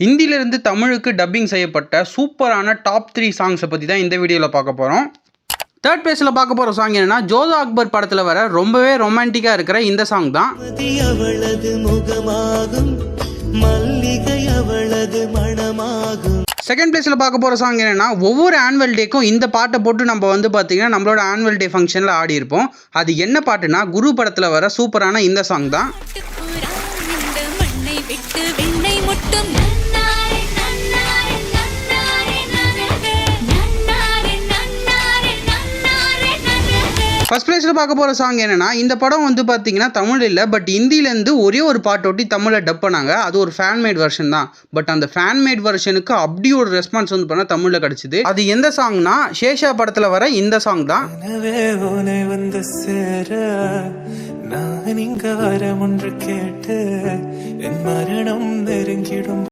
ஹிந்தியிலிருந்து தமிழுக்கு டப்பிங் செய்யப்பட்ட சூப்பரான டாப் த்ரீ சாங்ஸை பற்றி தான் இந்த வீடியோவில் பார்க்க போகிறோம் தேர்ட் பிளேஸில் பார்க்க போகிற சாங் என்னன்னா ஜோதா அக்பர் படத்தில் வர ரொம்பவே ரொமான்டிக்காக இருக்கிற இந்த சாங் தான். செகண்ட் பிளேஸில் பார்க்க போகிற சாங் என்னன்னா ஒவ்வொரு ஆனுவல் டேக்கும் இந்த பாட்டை போட்டு நம்ம வந்து பார்த்தீங்கன்னா நம்மளோட ஆனுவல் டே ஃபங்க்ஷனில் ஆடி இருப்போம். அது என்ன பாட்டுனா குரு படத்தில் வர சூப்பரான இந்த சாங் தான். ஃபர்ஸ்ட் பிளேஸில் பார்க்க போகிற சாங் என்னன்னா இந்த படம் வந்து பார்த்தீங்கன்னா தமிழ் இல்லை பட் ஹிந்திலேருந்து ஒரே ஒரு பாட்டு ஒட்டி தமிழில் டப் பண்ணாங்க. அது ஒரு ஃபேன் மேட் வெர்ஷன் தான். பட் அந்த ஃபேன் மேட் வெர்ஷனுக்கு அப்படி ஒரு ரெஸ்பான்ஸ் வந்து பண்ணால் தமிழில் கிடச்சிது. அது எந்த சாங்னா சேஷா படத்தில் வர இந்த சாங் தான். வந்து சேர நான் இங்க வர ஒன்று கேட்டு என் மரணம் நெருங்கிடும்